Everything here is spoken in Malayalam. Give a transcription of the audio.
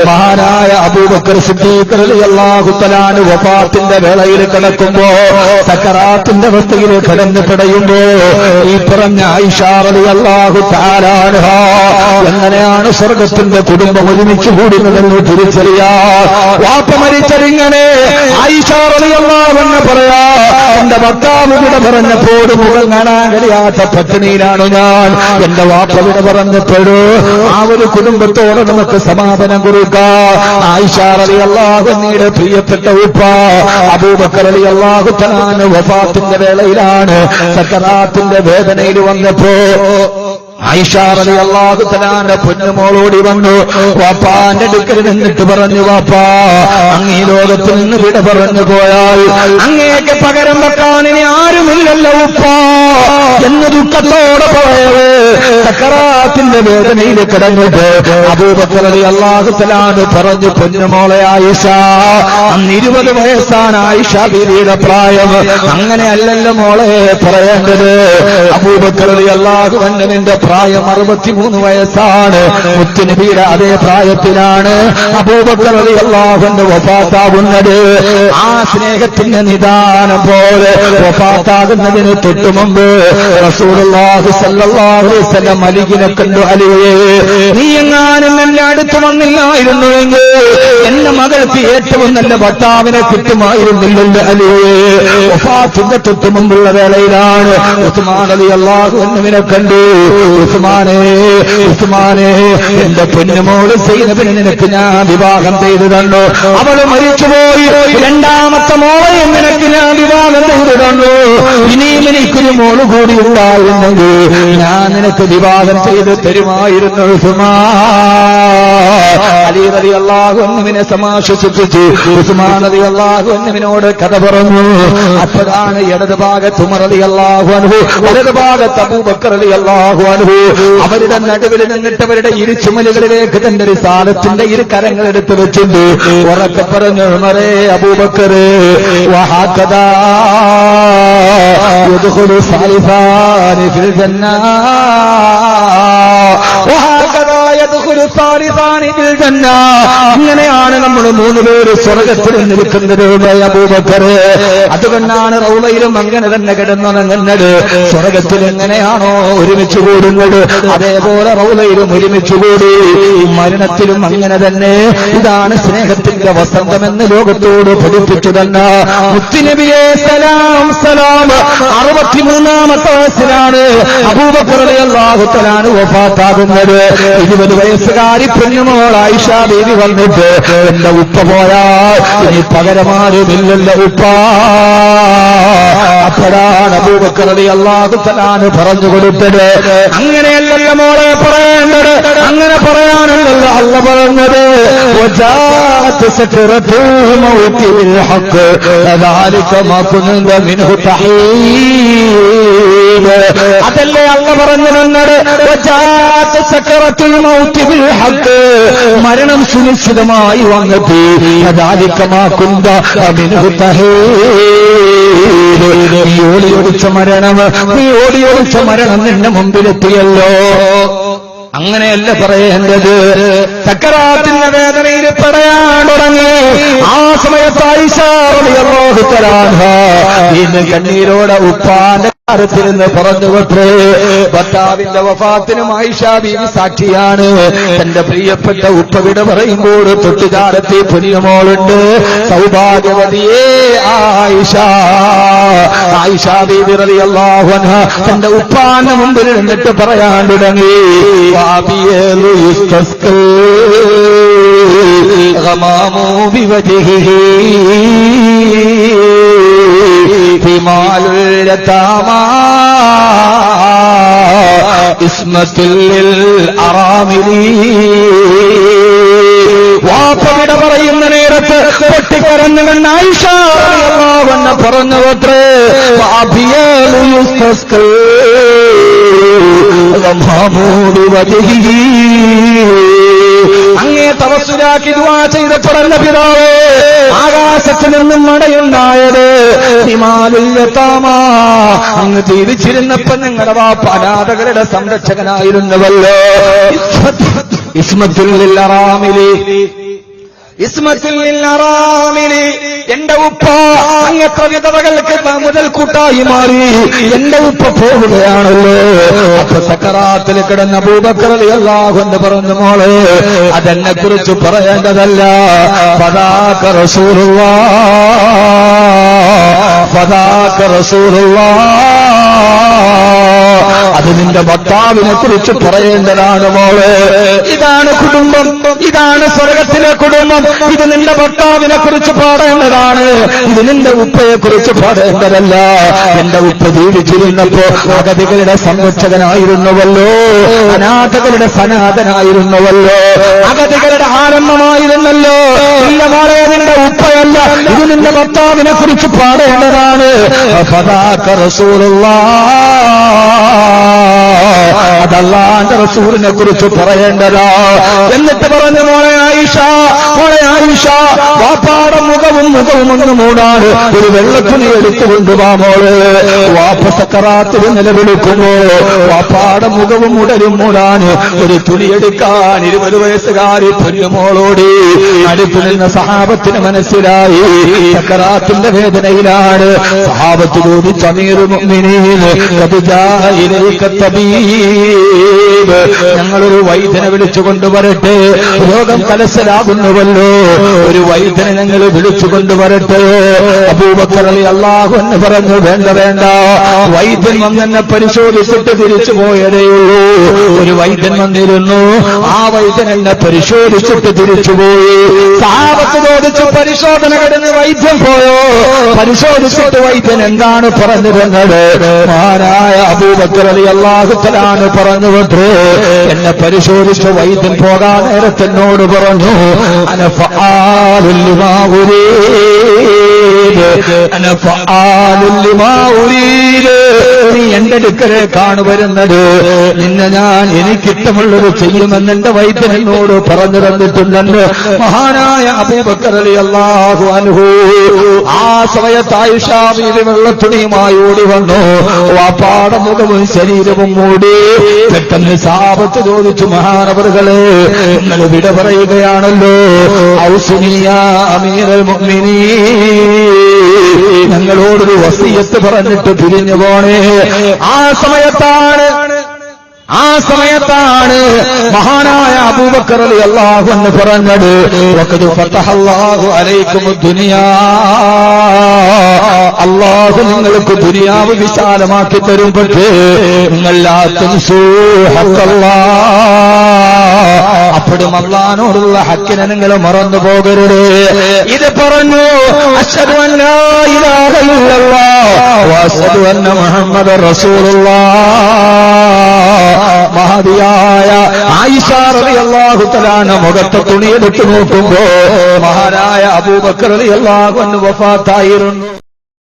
മഹാനായ അബൂബക്കർ സിദ്ദീഖ് വഫാത്തിന്റെ വേളയിൽ കിടക്കുമ്പോ സക്കറാത്തിന്റെ അവസ്ഥയിൽ കിടന്ന് പിടയുമ്പോ ഈ പറഞ്ഞ ഐഷാറലി അള്ളാഹു താലാനുഹ എങ്ങനെയാണ് സ്വർഗത്തിന്റെ കുടുംബം ഒരുമിച്ച് കൂടുന്നതെന്ന് തിരിച്ചറിയാ വാപ്പ മരിച്ചതിങ്ങനെ റളിയല്ലാഹു അൻഹ പറയാ എന്റെ ഭർത്താവ് വിട പറഞ്ഞ മുഖം കാണാൻ കഴിയാത്ത പട്ടിണിയിലാണ് ഞാൻ. എന്റെ വാപ്പ വിട പറഞ്ഞപ്പോഴോ ആ ഒരു കുടുംബത്തോടെ നമുക്ക് സമാപനം കൊടുക്കാം ആയിഷാറലി അള്ളാഹുന്നയുടെ പ്രിയപ്പെട്ട ഉപ്പ. അബൂബക്കർ അലി അള്ളാഹു തലാന് വഫാത്തിന്റെ വേളയിലാണ് സക്കറാത്തിന്റെ വേദനയിൽ വന്നപ്പോ ഐഷാറലി അള്ളാഹു തലാന്റെ പൊന്നുമോളോടി വന്നു. വാപ്പാന്റെ അടുക്കൽ നിന്നിട്ട് പറഞ്ഞു വാപ്പാ അങ്ങീ ലോകത്തിൽ നിന്ന് വിട പറഞ്ഞു പോയാൽ അങ്ങേക്ക് പകരം വെക്കാൻ ഇനി ആരുമില്ലല്ലോ ഉപ്പ. എന്ന് ദുഃഖത്തോടെ പോയത് സക്കറാത്തിന്റെ വേദനയിൽ കിടന്നിട്ട് അബൂബക്കറി അള്ളാഹുത്തലാണ് പറഞ്ഞു പൊന്നുമോളെ ആയിഷ അന്ന് ഇരുപത് വയസ്സാണ് ആയിഷ ബീവിയുടെ പ്രായം. അങ്ങനെ അല്ലല്ലോ മോളെ പറയേണ്ടത്. അബൂബക്കറി അള്ളാഹു തന്നെ നിന്റെ പ്രായം അറുപത്തിമൂന്ന് വയസ്സാണ്. മുത്തുനബിയുടെ അതേ പ്രായത്തിലാണ് അബൂബക്കറി അള്ളാഹുന്റെ വഫാത്താവുന്നത്. ആ സ്നേഹത്തിന്റെ നിദാനം പോലെ വഫാത്താകുന്നതിന് തൊട്ടു മുമ്പ് അലിഗിനെ കണ്ടു അലിയെ നീ എങ്ങാനും എന്നെ അടുത്ത് വന്നില്ലായിരുന്നുവെങ്കിൽ എന്റെ മകൾക്ക് ഏറ്റവും നല്ല ഭർത്താവിനെ കിട്ടുമായിരുന്നില്ലല്ലോ അലിയെ വഫാത്തിന്റെ തൊട്ടു മുമ്പുള്ള വേളയിലാണ് ഉസ്മാൻ അലി അള്ളാഹു എന്നിവനെ കണ്ടു. ഉസ്മാനെ ഉസ്മാനെ എന്റെ പൊന്നുമോൾ സൈനബിന് നിനക്ക് ഞാൻ വിവാഹം ചെയ്തു തന്നു. അവൾ മരിച്ചുപോയി. രണ്ടാമത്തെ മോളെ നിനക്ക് ഞാൻ വിവാഹം ചെയ്തു തന്നു. ഇനിയും എനിക്കൊരു മോൾ കൂടി ഉണ്ടായിരുന്നെങ്കിൽ ഞാൻ നിനക്ക് വിവാഹം ചെയ്ത് തരുമായിരുന്നു ഉസ്മാ. അലി റതി അള്ളാഹു എന്നിവനെ സമാശ്വസിപ്പിച്ചു. ഉസ്മാൻ അലി അള്ളാഹു കഥ പറഞ്ഞു. അപ്പോഴാണ് ഇടത് ഭാഗത്ത് ഉമർ അലി അള്ളാഹു അനുഭവ വലത് ഭാഗത്ത് അബൂബക്കർ അള്ളാഹു അവരുടെ നടുവിൽ നിന്നിട്ട് അവരുടെ ഇരു ചുമലുകളിലേക്ക് തന്റെ ഒരു സാധത്തിന്റെ ഇരു കരങ്ങൾ എടുത്തു വെച്ചിട്ട് ഉറക്കെ പറഞ്ഞു ഉമറേ അബൂബക്കറേ വഹാക്കഥാ يدخل الصالحان في الجنة ഇങ്ങനെയാണ് നമ്മൾ മൂന്ന് പേര് സ്വർഗത്തിൽ നിൽക്കുന്നത് അതുകൊണ്ടാണ് റൗളയിലും അങ്ങനെ തന്നെ കിടന്നുറങ്ങുന്നത് സ്വർഗത്തിൽ എങ്ങനെയാണോ ഒരുമിച്ച് കൂടുന്നത്? അതേപോലെ റൗളയിലും ഒരുമിച്ച് കൂടി. മരണത്തിലും അങ്ങനെ തന്നെ. ഇതാണ് സ്നേഹത്തിന്റെ വസന്തമെന്ന് ലോകത്തോട് പഠിപ്പിച്ചു തന്നെ മുത്തുനബിയെ സലാം സലാം. അറുപത്തിമൂന്നാമത്തെ വയസ്സിലാണ് അബൂബക്കറിയാഹുത്തലാണ് വഫാത്താകുന്നത് ഇരുപത് വയസ്സുകാരി പെണ്ണുമോൾ ആയിഷ ദേവി വന്നിട്ട് എന്റെ ഉപ്പ പോയാൽ ഇനി പകരമാരുമില്ലല്ലോ ഉപ്പ അപ്പോഴാണ് അബൂബക്കറി അള്ളാഹുത്തലാണ് പറഞ്ഞു കൊടുത്തത് അങ്ങനെയല്ലല്ലോ മോളെ പറയേണ്ടത് അങ്ങനെ പറയാനുണ്ടല്ലോ അല്ല പറഞ്ഞത് وجاءت سكرة الموت بالحق ذلك ما كنت منه تحيد അതല്ലേ അല്ല പറഞ്ഞു നിന്നോട് മരണം സുനിശ്ചിതമായി വന്നത്. അതാലിക്കമാക്കുന്ന ഓടിയൊടിച്ച മരണം നീ ഓടിയൊടിച്ച മരണം നിന്റെ മുമ്പിലെത്തിയല്ലോ. അങ്ങനെയല്ല പറയേണ്ടത്. സക്കറാത്തിന്റെ വേദനയിൽ പറയാൻ തുടങ്ങി. ആ സമയത്ത് ഇന്ന് കണ്ണീരോടെ ഉപ്പാന്റെ കാര്യത്തിലെന്ന് പറഞ്ഞു വിട്ടേ ഭർത്താവിന്റെ വഫാത്തിനും ആയിഷ ബീവി സാക്ഷിയാണ്. തന്റെ പ്രിയപ്പെട്ട ഉപ്പവിട പറയുമ്പോൾ തൊട്ടുചാരത്തെ പുനിയമോളുണ്ട്. സൗഭാഗ്യവതിയേ ആയിഷ. ആയിഷ ബീവി റളിയല്ലാഹു അൻഹ തന്റെ ഉപ്പാന്റെ മുമ്പിൽ നിന്നിട്ട് പറയാൻ തുടങ്ങി. വാപ്പവിട പറയുന്ന നേരത്ത് പൊട്ടിക്കരന്നു കണ്ട ഐഷാവണ്ണ പറഞ്ഞു അത്രേ അങ്ങേ തപസ്സിലാക്കി ദുആ ചെയ്ത പിതാവേ ആകാശത്ത് നിന്നും മടയുണ്ടായത് ഹിമാലുല്യത്താമാ അങ്ങ് ജീവിച്ചിരുന്നപ്പോ നിങ്ങളുടെ വാപ്പ അനാഥകളുടെ സംരക്ഷകനായിരുന്നുവല്ലോ. ഇസ്മത്തുല്ലില്ലറാമിലി ഇസ്മത്തുല്ലില്ലറാമിലി എന്റെ ഉപ്പ അങ്ങത്ര വിധവകൾക്ക് മുതൽ കൂട്ടായി മാറി. എന്റെ ഉപ്പ പോവുകയാണല്ലോ അപ്പൊ സക്കറാത്തിൽ കിടന്ന ഭൂപക്കറലി അല്ലാഹുന്ന് പറഞ്ഞു മോളെ അതെന്നെ കുറിച്ച് പറയേണ്ടതല്ല. പതാക റസൂലുള്ള പതാക റസൂലുള്ള. അത് നിന്റെ ഭർത്താവിനെ കുറിച്ച് പറയേണ്ടതാണ് മോളെ. ഇതാണ് കുടുംബം. ഇതാണ് സ്വർഗത്തിലെ കുടുംബം. ഇത് നിന്റെ ഭർത്താവിനെ കുറിച്ച് പാടേണ്ടതാണ്. ഇത് നിന്റെ ഉപ്പയെ കുറിച്ച് പാടേണ്ടതല്ല. എന്റെ ഉപ്പ ജീവിച്ചിരുന്നപ്പോ അഗതികളുടെ സംരക്ഷകനായിരുന്നുവല്ലോ. അനാഥകളുടെ സനാഥനായിരുന്നുവല്ലോ അഗതികളുടെ ആരംഭമായിരുന്നല്ലോ. ഇല്ല മോളെ നിന്റെ ഉപ്പയല്ല. ഇത് നിന്റെ ഭർത്താവിനെ കുറിച്ച് പാടേണ്ടതാണ്. അതല്ലാന്റെ റസൂറിനെ കുറിച്ച് പറയേണ്ടതാ. എന്നിട്ട് പറഞ്ഞു മോളെ ആയിഷ വാപ്പാട മുഖവും മുഖവും ഒന്ന് മൂടാണ് ഒരു വെള്ളത്തുണി എടുത്തുകൊണ്ട് വാ മോൾ. വാപ്പ സക്കറാത്തിൽ നിലവിളിക്കുമ്പോ വാപ്പാട മുഖവും ഉടലും മൂടാന് ഒരു തുണി എടുക്കാൻ ഇരുപത് വയസ്സുകാരി പൊന്നുമോളോടി അടുത്തു നിന്ന സഹാബത്തിന് മനസ്സിലായി. സക്കറാത്തിന്റെ വേദനയിലാണ്. സഹാബത്ത് തബീബ്. ഞങ്ങളൊരു വൈദ്യനെ വിളിച്ചുകൊണ്ട് വരട്ടെ. രോഗം കലശലാകുന്നുവല്ലോ ഒരു വൈദ്യനെ ഞങ്ങൾ വിളിച്ചു കൊണ്ടുവരട്ടെ അബൂബക്കർ അലി അള്ളാഹു എന്ന് പറഞ്ഞു വേണ്ട വേണ്ട. വൈദ്യൻ വന്നെന്നെ പരിശോധിച്ചിട്ട് തിരിച്ചു പോയതേയുള്ളൂ ഒരു വൈദ്യൻ വന്നിരുന്നു. ആ വൈദ്യൻ എന്നെ പരിശോധിച്ചിട്ട് തിരിച്ചുപോയി സാപത്ത് ചോദിച്ചു പരിശോധന കിടന്ന് വൈദ്യം പോയോ? പരിശോധിച്ചിട്ട് വൈദ്യൻ എന്താണ് പറഞ്ഞിരുന്നത്? മാരായ അബൂബക്കർ അലി അള്ളാഹുത്തലാണ് പറഞ്ഞു വിട്ടു എന്നെ പരിശോധിച്ച വൈദ്യൻ പോകാൻ നേരത്തെ എന്നോട് പറഞ്ഞു അനഫ ആ അനഫാലുല്ലിമാ ഉരീദ് നീ എന്റെ അടുക്കലേക്കാണ് വരുന്നത് നിന്നെ ഞാൻ എനിക്കിഷ്ടമുള്ളത് ചെയ്യുമെന്ന് എന്റെ വൈദ്യനോട് പറഞ്ഞു തന്നിട്ടുണ്ടെന്ന് മഹാനായ അബൂബക്കർ അലി അള്ളാഹു അനുഹു ആ സമയത്ത് ആയുഷാബീവി വെള്ളത്തുണിയുമായി ഓടി വന്നു. വാപ്പാട മുഖവും ശരീരവും മൂടി പെട്ടെന്ന് സാപത്ത് ചോദിച്ചു മഹാനവറുകളെ നിങ്ങൾ വിട പറയുകയാണല്ലോ. ഔസുനിയ അമീരൽ മുഅ്മിനീ ഞങ്ങളോടൊരു വസീയത്ത് പറഞ്ഞിട്ട് പിരിഞ്ഞു പോണേ. ആ സമയത്താണ് ആ സമയത്താണ് മഹാനായ അബൂബക്കർ അലി അള്ളാഹു എന്ന് പറഞ്ഞത് അലൈക്കും ദുനിയാ. അള്ളാഹു നിങ്ങൾക്ക് ദുനിയാവ് വിശാലമാക്കി തരും പക്ഷേ ഹഖല്ലാ അപ്പോഴും അള്ളഹാനോടുള്ള ഹക്കിനെ നിങ്ങൾ മറന്നു പോകരുത് ഇത് പറഞ്ഞു അശ്ഹദു അൻ الله മുഹമ്മദ റസൂലുള്ളാഹ്. മഹതിയായ ആയിഷ റളിയല്ലാഹു തആല മുഖത്ത് നോക്കുമ്പോ മഹാനായ അബൂബക്കർ വഫാത്തായിരുന്നു.